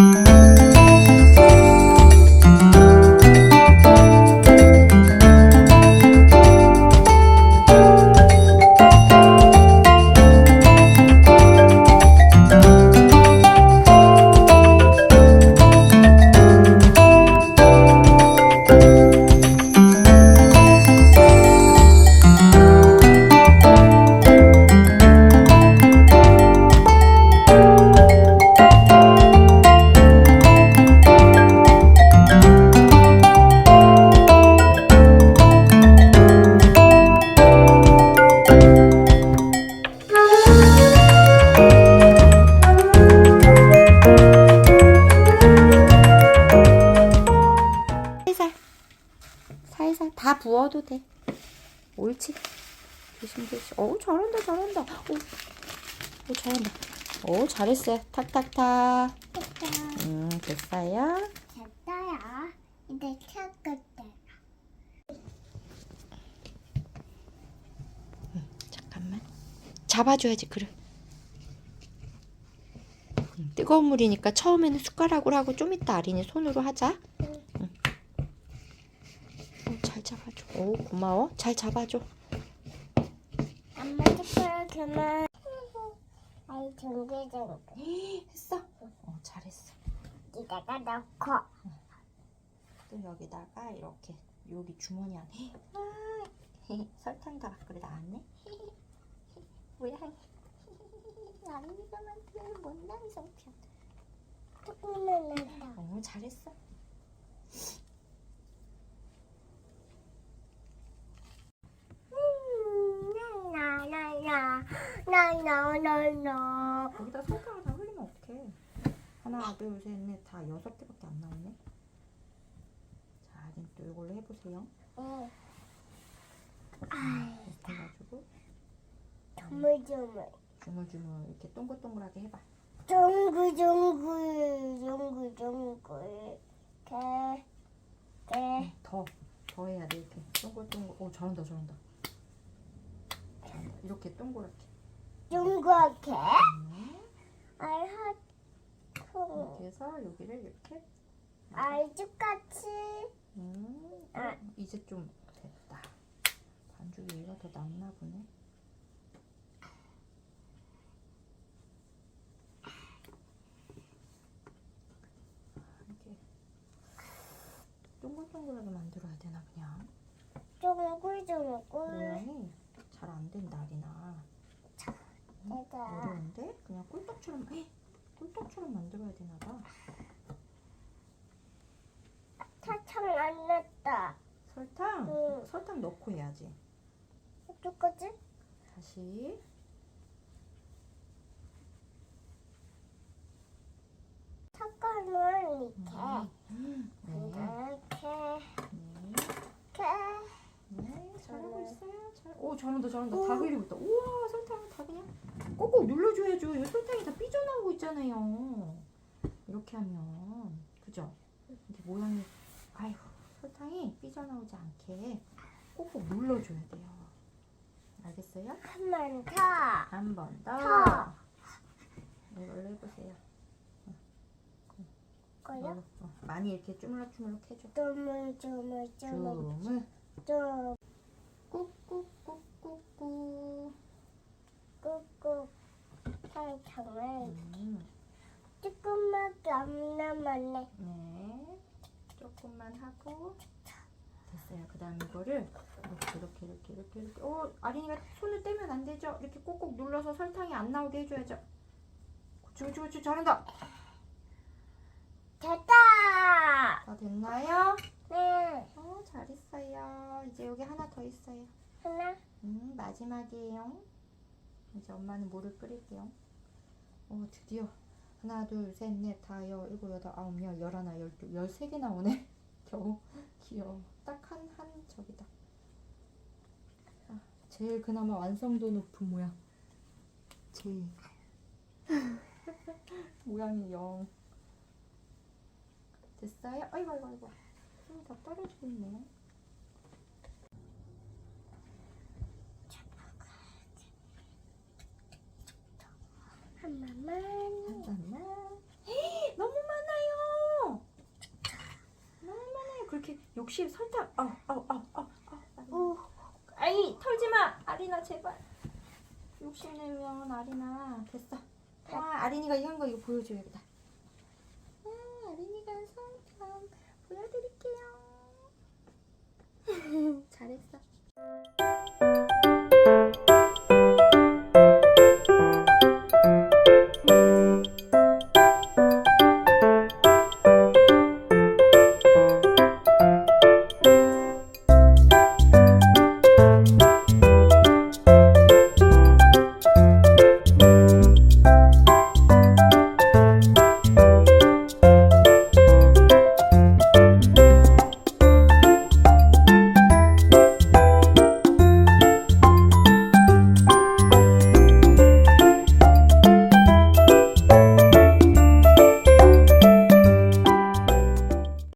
살살 부어도 돼. 옳지. 조심 조심. 어우 잘한다 잘한다. 오, 오 잘한다. 오 잘했어요. 탁탁탁. 음 됐어요. 됐어요. 이제 찾을 때. 잠깐만. 잡아줘야지 그릇. 음, 뜨거운 물이니까 처음에는 숟가락으로 하고 좀 이따 아린이 손으로 하자. 응. 어, 잘 잡아줘 오 고마워. 잘 잡아줘. 엄마 숟가락 그만. 아이 둥글둥글. 했어? 어 잘했어. 이따가 넣고. 또 여기다가 이렇게 여기 주머니 안에. 아, 설탕 다 밖으로 나왔네 뭐야? 아린이가 만든 못난 성편 조금만 넣자. 어 잘했어 나나나 나나나나. 거기다 설탕을 다 흘리면 어떡해 하나 둘 셋 넷 다 여섯 개밖에 안 나오네 자 아린 또 이걸로 해보세요 응. 아, 이렇게 해가지고 조물조물. 주물주물 이렇게 동글동글하게 해봐 둥글둥글 둥글둥글. 개. 개. 더, 더 해야 돼 이렇게 동글동글 오 잘한다 잘한다 잘한다. 이렇게 동그랗게 알하. 이렇게 해서 여기를 이렇게 알죽같이. 음, 아. 어, 이제 좀 됐다 반죽이 얘가 더 낫나 보네 이렇게 동글동글하게 만들어야 되나 그냥 둥글둥글. 모양이 잘 안 된다 아리나 내가. 어려운데? 그냥 꿀떡처럼 헉! 꿀떡처럼 만들어야 되나 봐 사탕 안 넣었다. 설탕? 응. 설탕 넣고 해야지 어떡하지? 다시 사과는 이렇게. 음, 네. 이렇게. 네. 이렇게. 네, 잘하고 있어요. 잘. 오, 잘한다, 잘한다. 다 흘리고 있다. 우와, 설탕 다 그냥 꼭꼭 눌러줘야죠. 이 설탕이 다 삐져나오고 있잖아요. 이렇게 하면 그죠? 이렇게 모양이 아이고 설탕이 삐져나오지 않게 꼭꼭 눌러줘야 돼요. 알겠어요? 한 번 더. 한 번 더. 더. 이걸로 해보세요. 이걸로. 어, 많이 이렇게 주물럭주물럭 해줘. 조물 조물 조물 주물. 좀 꾹꾹꾹꾹꾹. 꾹꾹 설탕을 음. 조금밖에 안 남았네. 네, 조금만 하고 됐어요. 그 다음 이거를 이렇게 이렇게 이렇게 이렇게 이렇게. 어, 아린이가 손을 떼면 안 되죠? 이렇게 꼭꼭 눌러서 설탕이 안 나오게 해줘야죠. 그렇지, 그렇지, 그렇지. 잘한다. 됐다. 다 됐나요? 네. 어, 잘했어요. 이제 여기 하나 더 있어요. 하나. 음, 마지막이에요. 이제 엄마는 물을 끓일게요. 어, 드디어 하나, 둘, 셋, 넷, 다, 여, 일곱, 여덟, 아홉, 열, 열하나, 열두, 열세 개 나오네. 겨우 귀여워. 딱 한, 한 저기다. 아, 제일 그나마 완성도 높은 모양. 제일. 모양이 영. 됐어요? 아이고, 아이고, 아이고. 음, 다 떨어지고 있네. 한 잔만. 한 잔만. 너무 많아요. 너무 많아요. 그렇게 욕심 설탕. 아, 아, 아, 아, 아. 오, 아니 털지 마, 아리나 제발. 욕심내면 아리나 됐어. 아, 아린이가 이한 거 이거 보여줘야겠다. 잘했어.